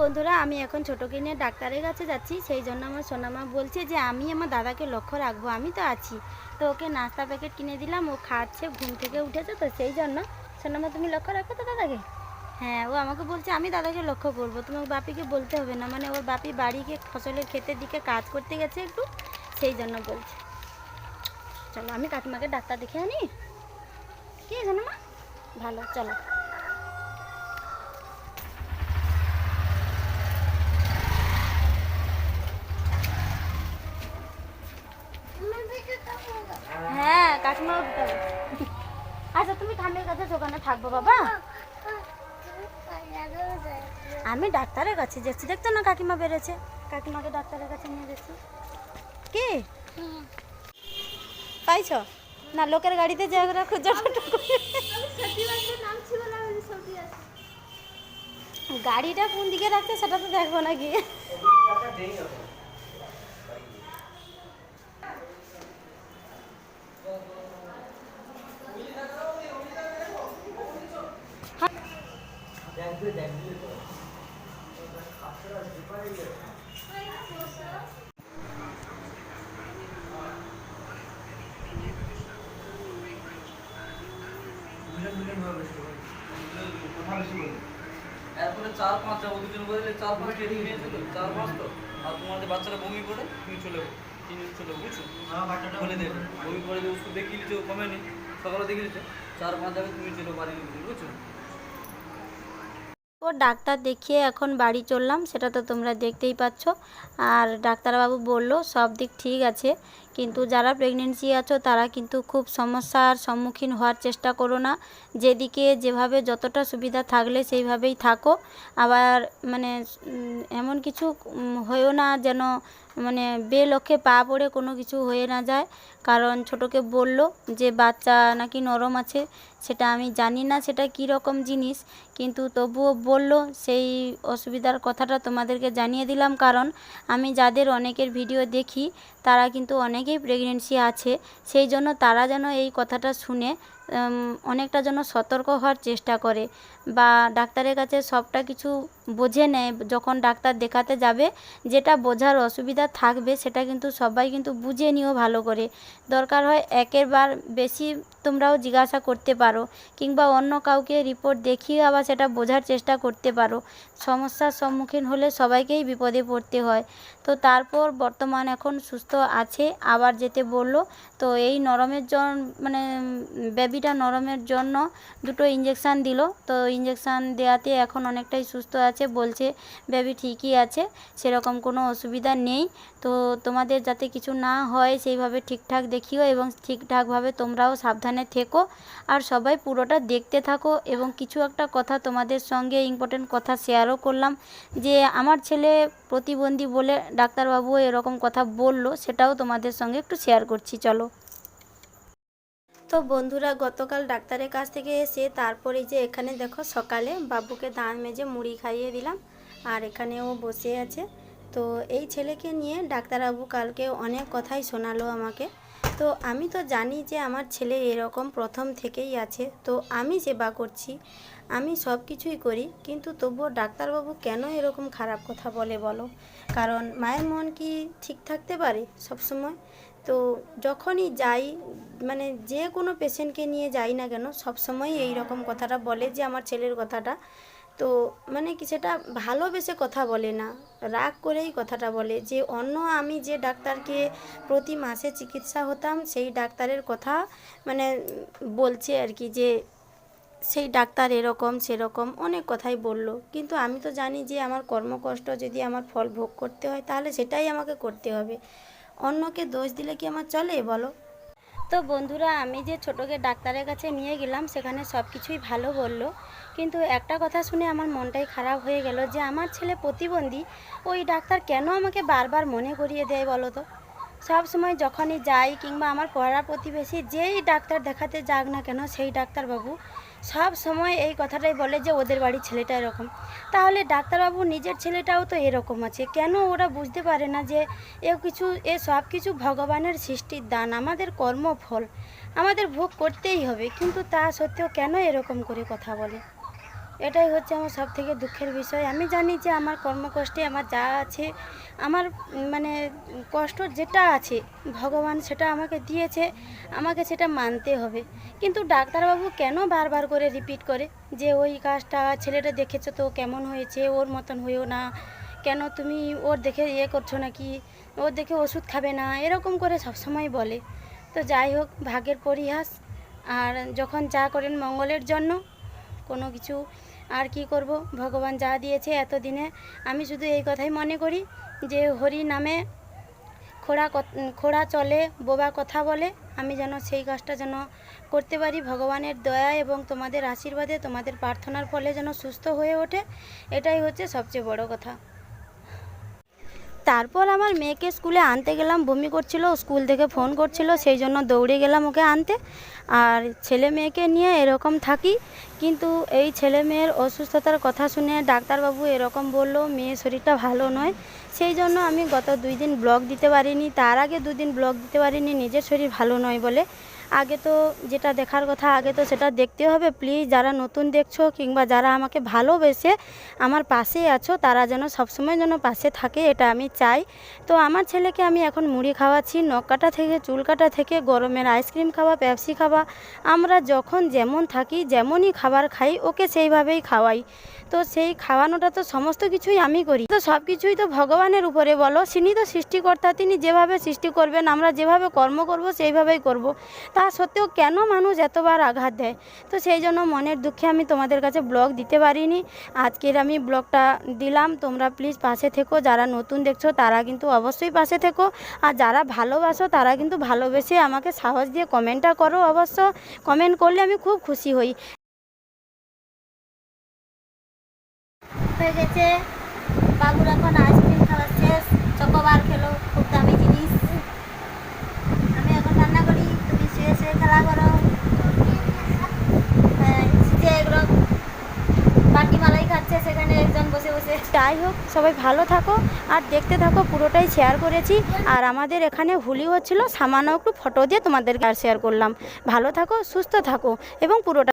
বন্ধুরা, আমি এখন ছোটোকে নিয়ে ডাক্তারের কাছে যাচ্ছি। সেই জন্য আমার সোনামা বলছে যে, আমি আমার দাদাকে লক্ষ্য রাখব, আমি তো আছি। তো ওকে নাস্তা প্যাকেট কিনে দিলাম, ও খাচ্ছে, ঘুম থেকে উঠেছে, তো সেই জন্য সোনামা, তুমি লক্ষ্য রাখো তো দাদাকে? হ্যাঁ ও আমাকে বলছে, আমি দাদাকে লক্ষ্য করব, তোমার বাপিকে বলতে হবে না। মানে ওর বাপি বাড়িকে, ফসলের ক্ষেতের দিকে কাজ করতে গেছে একটু, সেই জন্য বলছে। চলো, আমি কাকিমাকে ডাক্তার দেখে আনি। কি সোনামা? ভালো, চলো হ্যাঁ কাকিমা উঠতে হবে আচ্ছা তুমি ঠান্ডার কাছে দোকানে থাকব বাবা আমি ডাক্তারের কাছে যাচ্ছি। দেখতো না কাকিমা বেড়েছে কাকিমাকে ডাক্তারের কাছে নিয়ে যাচ্ছি। কি? পাইছ? না লোকের গাড়িতে জায়গা খুঁজে গাড়িটা কোন দিকে রাখছে সেটা তো দেখব না গিয়ে। এরপরে চার পাঁচ যাব দুজন বললে চার পাঁচ ট্রেনিং নিয়েছিল চার পাঁচ তো? আর তোমাদের বাচ্চারা বমি করে? তুমি চলে যাব চলে বুঝছ? বলে দেবে। বমি করে। ওষুধ দেখিয়ে দিচ্ছে ও কমেনি। সকালে দেখিয়ে দিচ্ছে চার পাঁচ যাবে তুমি চলে বাড়ি নিয়ে বুঝছ? ও ডাক্তার দেখিয়ে এখন বাড়ি চললাম, সেটা তো তোমরা দেখতেই পাচ্ছ। আর ডাক্তারবাবু বলল, সব দিক ঠিক আছে। কিন্তু যারা প্রেগনেন্সি আছো, তারা কিন্তু খুব সমস্যার সম্মুখীন হওয়ার চেষ্টা করো না। যেদিকে যেভাবে যতটা সুবিধা থাকলে সেইভাবেই থাকো। আবার মানে এমন কিছু হয়েও না যেন মানে বেলক্ষ্যে পা পড়ে কোনো কিছু হয়ে না যায়। কারণ ছোটোকে বলল যে, বাচ্চা নাকি নরম আছে? সেটা আমি জানি না সেটা কী রকম জিনিস। কিন্তু তবুও বলল, সেই অসুবিধার কথাটা তোমাদেরকে জানিয়ে দিলাম। কারণ আমি যাদের অনেকের ভিডিও দেখি, তারা কিন্তু অনেকেই প্রেগনেন্সি আছে, সেই জন্য তারা যেন এই কথাটা শুনে অনেকটা যেন সতর্ক হওয়ার চেষ্টা করে বা ডাক্তারের কাছে সবটা কিছু বোঝে নেয়, যখন ডাক্তার দেখাতে যাবে, যেটা বোঝার অসুবিধা থাকবে, সেটা কিন্তু সবাই কিন্তু বুঝে নিও ভালো করে। দরকার হয় একের বার বেশি তোমরাও জিজ্ঞাসা করতে পারো, কিংবা অন্য কাউকে রিপোর্ট দেখিয়ে আবার সেটা বোঝার চেষ্টা করতে পারো। সমস্যার সম্মুখীন হলে সবাইকেই বিপদে পড়তে হয়। তো তারপর বর্তমান এখন সুস্থ আছে, আবার যেতে বলল, তো এই নরমের জন্য মানে বেবিটা নরমের জন্য দুটো ইঞ্জেকশান দিল, তো ইঞ্জেকশান দেওয়াতে এখন অনেকটাই সুস্থ আছে বলছে, বেবি ঠিকই আছে, সেরকম কোনো অসুবিধা নেই। তো তোমাদের যাতে কিছু না হয়, সেইভাবে ঠিকঠাক দেখিও এবং ঠিকঠাকভাবে তোমরাও সাবধানে থেকো। আর সবাই পুরোটা দেখতে থাকো। এবং কিছু একটা কথা তোমাদের সঙ্গে ইম্পর্টেন্ট কথা শেয়ারও করলাম, যে আমার ছেলে প্রতিবন্ধী বলে ডাক্তারবাবু এরকম কথা বলল, সেটাও তোমাদের সঙ্গে একটু শেয়ার করছি, চলো। তো বন্ধুরা গতকাল ডাক্তারের কাছ থেকে এসে তারপরে যে এখানে দেখো সকালে বাবুকে দাঁত মেজে মুড়ি খাইয়ে দিলাম আর এখানে ও বসে আছে। তো এই ছেলেকে নিয়ে ডাক্তারবাবু কালকে অনেক কথাই শোনালো আমাকে। তো আমি তো জানি যে আমার ছেলে এরকম প্রথম থেকেই আছে, তো আমি সেবা করছি, আমি সব কিছুই করি, কিন্তু তবুও ডাক্তারবাবু কেন এরকম খারাপ কথা বলে বলো? কারণ মায়ের মন কি ঠিক থাকতে পারে সব সময় তো যখনই যাই মানে যে কোনো পেশেন্টকে নিয়ে যাই না কেন সবসময় এই রকম কথাটা বলে যে আমার ছেলের কথাটা। তো মানে কি সেটা ভালোবেসে কথা বলে না, রাগ করেই কথাটা বলে। যে অন্য আমি যে ডাক্তারকে প্রতি মাসে চিকিৎসা হতাম, সেই ডাক্তারের কথা মানে বলছে আর কি যে, সেই ডাক্তার এরকম, সেরকম। অনেক কথাই বলল। কিন্তু আমি তো জানি যে আমার কর্মকষ্ট যদি আমার ফল ভোগ করতে হয়, তাহলে সেটাই আমাকে করতে হবে। অন্যকে দোষ দিলে কি আমার চলে, বলো? তো বন্ধুরা, আমি যে ছোটোকে ডাক্তারের কাছে নিয়ে গেলাম, সেখানে সব কিছুই ভালো বলল। কিন্তু একটা কথা শুনে আমার মনটাই খারাপ হয়ে গেল যে, আমার ছেলে প্রতিবন্ধী, ওই ডাক্তার কেন আমাকে বারবার মনে করিয়ে দেয় বলো তো? সব সময় যখনই যাই কিংবা আমার পড়া প্রতিবেশী যেই ডাক্তার দেখাতে যাক না কেন, সেই ডাক্তারবাবু সব সময় এই কথাটাই বলে যে ওদের বাড়ির ছেলেটা এরকম। তাহলে ডাক্তারবাবু নিজের ছেলেটাও তো এরকম আছে। কেন ওরা বুঝতে পারে না যে এ কিছু, এ সব কিছু ভগবানের সৃষ্টির দান, আমাদের কর্মফল, আমাদের ভোগ করতেই হবে। কিন্তু তা সত্ত্বেও কেন এরকম করে কথা বলে? এটাই হচ্ছে আমার সব থেকে দুঃখের বিষয়। আমি জানি যে আমার কর্মকষ্টে আমার যা আছে, আমার মানে কষ্ট যেটা আছে, ভগবান সেটা আমাকে দিয়েছে, আমাকে সেটা মানতে হবে। কিন্তু ডাক্তারবাবু কেন বারবার করে রিপিট করে যে, ওই কাজটা ছেলেটা দেখেছ তো কেমন হয়েছে? ওর মতন হয়েও না। কেন তুমি ওর দেখে ইয়ে করছ নাকি? ওর দেখে ওষুধ খাবে না? এরকম করে সবসময় বলে। তো যাই হোক, ভাগ্যের পরিহাস। আর যখন যা করেন মঙ্গলের জন্য কোনো কিছু আর কি করব? ভগবান যা দিয়েছে এতদিনে আমি শুধু এই কথাই মনে করি যে হরি নামে খোড়া খোড়া চলে, বোবা কথা বলে, আমি যেন সেই কাজটা যেন করতে পারি। ভগবানের দয়া এবং তোমাদের আশীর্বাদে তোমাদের প্রার্থনার ফলে যেন সুস্থ হয়ে ওঠে। এটাই হচ্ছে সবচেয়ে বড় কথা। তারপর আমার মেয়েকে স্কুলে আনতে গেলাম, বমি করছিল, স্কুল থেকে ফোন করছিল, সেই জন্য দৌড়ে গেলাম ওকে আনতে। আর ছেলে মেয়েকে নিয়ে এরকম থাকি, কিন্তু এই ছেলে মেয়ের অসুস্থতার কথা শুনে ডাক্তারবাবু এরকম বলল, মেয়ের শরীরটা ভালো নয়। সেই জন্য আমি গত দুই দিন ব্লগ দিতে পারিনি, তার আগে দুদিন ব্লগ দিতে পারিনি, নিজের শরীর ভালো নয় বলে। আগে তো যেটা দেখার কথা, আগে তো সেটা দেখতে হবে। প্লিজ যারা নতুন দেখছ কিংবা যারা আমাকে ভালোবেসে আমার পাশে আছো, তারা যেন সবসময় যেন পাশে থাকে, এটা আমি চাই। তো আমার ছেলেকে আমি এখন মুড়ি খাওয়াচ্ছি, নখ কাটা থেকে, চুল কাটা থেকে, গরমের আইসক্রিম খাওয়া, পেপসি খাওয়া। আমরা যখন যেমন থাকি, যেমনই খাবার খাই, ওকে সেইভাবেই খাওয়াই। তো সেই খাওয়ানোটা তো সমস্ত কিছুই আমি করি। তো সব কিছুই তো ভগবানের উপরে বলো। তিনি তো সৃষ্টিকর্তা, তিনি যেভাবে সৃষ্টি করবেন, আমরা যেভাবে কর্ম করব, সেইভাবেই করব। তা সত্ত্বেও কেন মানুষ এতবার আঘাত দেয়? তো সেই জন্য মনের দুঃখে আমি তোমাদের কাছে ব্লগ দিতে পারিনি। আজকের আমি ব্লগটা দিলাম। তোমরা প্লিজ পাশে থেকো। যারা নতুন দেখছ, তারা কিন্তু অবশ্যই পাশে থেকো। আর যারা ভালোবাসো, তারা কিন্তু ভালোবেসে আমাকে সাহস দিয়ে কমেন্টটা করো অবশ্য। কমেন্ট করলে আমি খুব খুশি হই। হয়ে গেছে। বাবুর এখন আইসক্রিম খাওয়া শেষ। চকোবার খেলো, খুব দামি জিনিস আমি এখন রান্না করি তুমি শুয়ে করো। হ্যাঁ মালাই খাচ্ছে, সেখানে একজন বসে বসে। যাই হোক, সবাই ভালো থাকো আর দেখতে থাকো, পুরোটাই শেয়ার করেছি। আর আমাদের এখানে হুলি হচ্ছিল, সামান্য একটু ফটো দিয়ে তোমাদেরকে আর শেয়ার করলাম। ভালো থাকো, সুস্থ থাকো, এবং পুরোটা